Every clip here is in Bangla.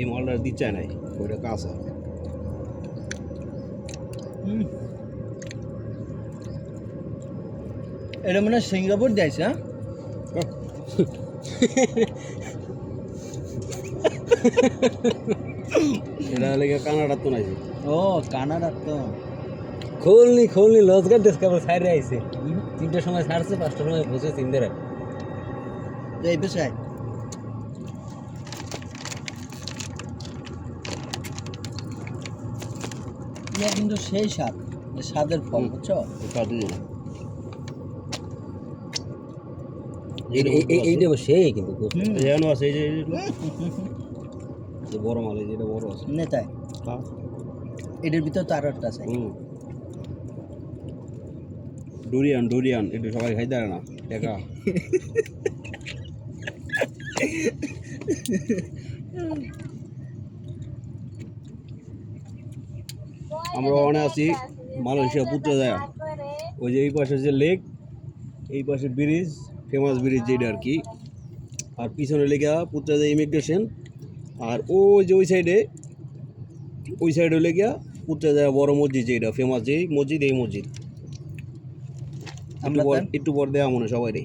এই মালটা দিচ্ছে নাই ওইটা কাঁচা। এটা মনে হয় সিঙ্গাপুর দিয়েছে হ্যাঁ? এটা লেগে কানাডার তো নাইছে ও কানাডার তো। খোলনি খোলনি লজগার দেশ কেবল সাইডে আইছে। তিনটার সময় ছাড়ছে পাঁচটার সময় বসে তিনটে এই পেশায়? এটা কিন্তু সেই স্বাদ স্বাদের ফল। বুঝছ? এইটা সেই কিন্তু আছে এই যে বড় মাল এই বড় আছে। নেতায় হ্যাঁ। এটার ভিতর তো আরও একটা আছে। ডুরিয়ান ডুরিয়ান এটা সবাই খাইতে পারে না। দেখা আমরা ওখানে আছি মালয়েশিয়া পুত্র যায় ওই যে এই পাশে যে লেক এই পাশে ব্রিজ ফেমাস ব্রিজ যেটা আর কি। আর পিছনে লেগা পুত্রা যায় ইমিগ্রেশন আর ওই যে ওই সাইডে ওই সাইডে লেগা পুত্রা যায় বড় মসজিদ যেটা ফেমাস যেই মসজিদ এই মসজিদ। একটু পর একটু পর দেওয়া মনে হয় সবাই রে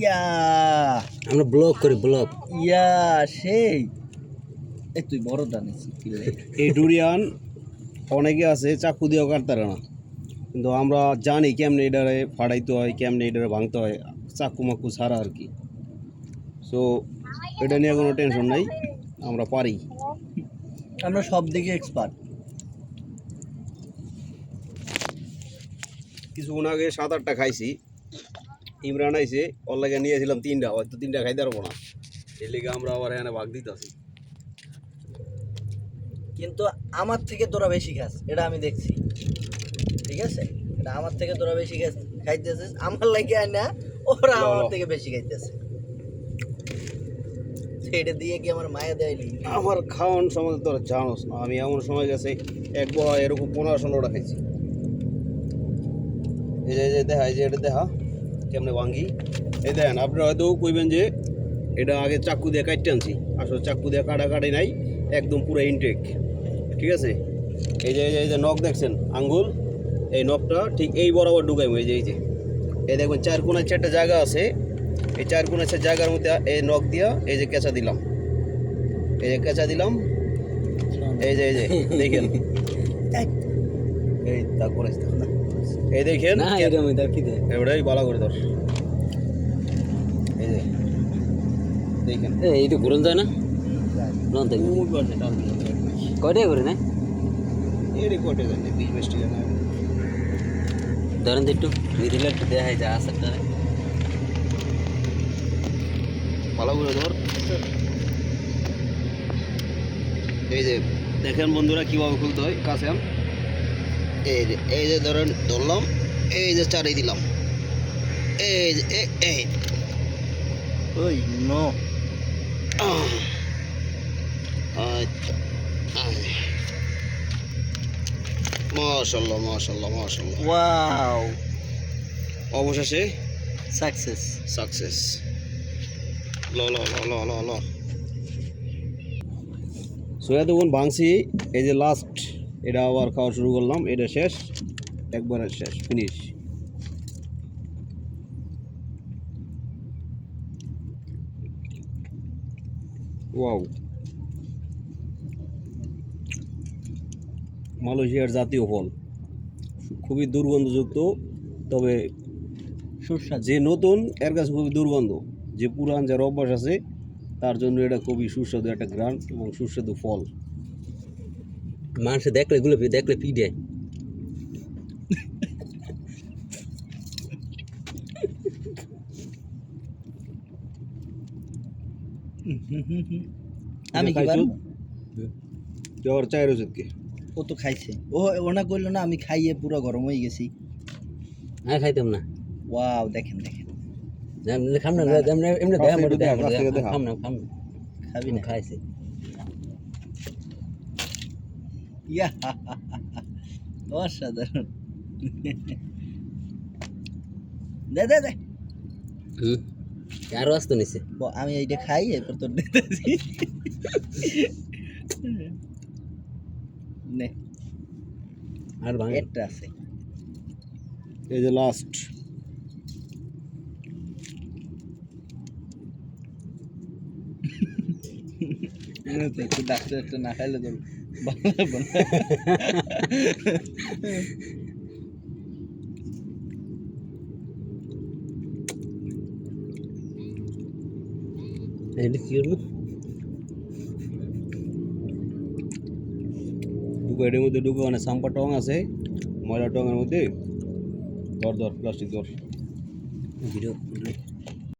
ইয়া। আমরা ব্লগ করি ব্লগ ইয়া সেই। এই তুই বড় জানিস কি এই ডুরিয়ান অনেকে আছে চাকু দিয়েও কাটতে না। কিন্তু আমরা জানি কেমনে এটারে ফাড়াইতে হয় কেমনে এটারে ভাঙতে হয় চাকু মাকু ছাড়া আর কি। সো এটা নিয়ে কোনো টেনশন নাই আমরা পারি। আমরা সব দিকে এক্সপার্ট কিছুক্ষণ আগে সাত আটটা খাইছি। ইমরান আইছে ওর লাগে নিয়েছিলাম তিনটা হয়তো তিনটা খাইতে পারব না। এর লিগে আমরা আবার এখানে ভাগ দিতেছি। কিন্তু আমার থেকে তোরা বেশি খাস এটা আমি দেখছি। ঠিক আছে? এটা আমার থেকে তোরা বেশি খাস খাইতেছে আমার লাগে আর না ওরা। আমার থেকে বেশি খাইতেছে। এটা দিয়ে কি আমার মায়া দেয়নি আমার খাওয়ান সম্বন্ধে তোরা জানোস না আমি এমন সময় গেছে এক বড় এরকম পনেরো ষোলোটা খাইছি। এই যে যে দেখা এই যে এটা দেখা কেমনে ভাঙ্গি। এই দেখেন আপনারা হয়তো কইবেন যে এটা আগে চাকু দিয়ে কাটতে আনছি আসলে চাকু দিয়ে কাটা কাটি নাই একদম পুরো ইনটেক ঠিক আছে? এই যে এই যে নখ দেখছেন আঙ্গুল এই নখটা ঠিক এই বরাবর ঢুকাইম এই যে এই যে। এই দেখবেন চার কোনায় চারটা জায়গা আছে। এই চার কোনায় চার জায়গার মধ্যে এই নখ দিয়া এই যে কেঁচা দিলাম। এই যে কেঁচা দিলাম। এই যে এই যে দেখেন। এই তারপরে এই দেখেন। না এটা আমি তার কি দেয়? এবারে ভালো করে ধর। এই যে দেখেন। এই তো ঘুরন যায় না? থাকে করে না যায় বিশ বাইশ টাকা না ধরেন তো একটু মিডিলে একটু দেখাই যায় আসারটা ভালো করে ধর এই যে দেখেন বন্ধুরা কীভাবে খুলতে হয় কাছে এই যে এই যে ধরেন ধরলাম এই যে চারিয়ে দিলাম এই যে এ- এই ওই ন আচ্ছা মাশাল্লাহ মাশাল্লাহ মাশাল্লাহ ওয়াও। অবশেষে? সাকসেস। সাকসেস। ল ল ল ল ল ল। সোয়া তখন ভাঙছি এই যে লাস্ট এটা আবার খাওয়া শুরু করলাম এটা শেষ একবারে শেষ ফিনিশ ওয়াও। মালয়েশিয়ার জাতীয় ফল। খুবই দুর্গন্ধযুক্ত তবে সুস্বাদু। যে নতুন এর কাছে খুবই দুর্গন্ধ। যে পুরান যার অভ্যাস আছে তার জন্য এটা খুবই সুস্বাদু একটা গ্রান এবং সুস্বাদু ফল। মানুষে দেখলে এগুলো দেখলে পিঠে আমি কি পারব? জ্বর চায়ের ওষুধকে ও তো খাইছে। ও ওনা কইলো না আমি খাইয়ে পুরো গরম হয়ে গেছি। না খাইতাম না। ওয়াও দেখেন দেখেন। এমনি খাম না এমনি দেখা। খাম না খাম না। খাবি না। খাইছে। ইয়া অসাধারণ। দে দে দে। হুম? আরও আসতো নিচে আমি এইটা খাই এরপর তোর দিতেছি নে। আর ভাঙে একটা আছে। এই যে লাস্ট একটু ডাক্তার একটা না খাইলে তো ভালো লাগবে না এটা কি করব? ঢুকো এটার মধ্যে ঢুকো মানে সাম্পা টং আছে, ময়লা টঙের মধ্যে। ধর ধর প্লাস্টিক ধর। ভিডিও।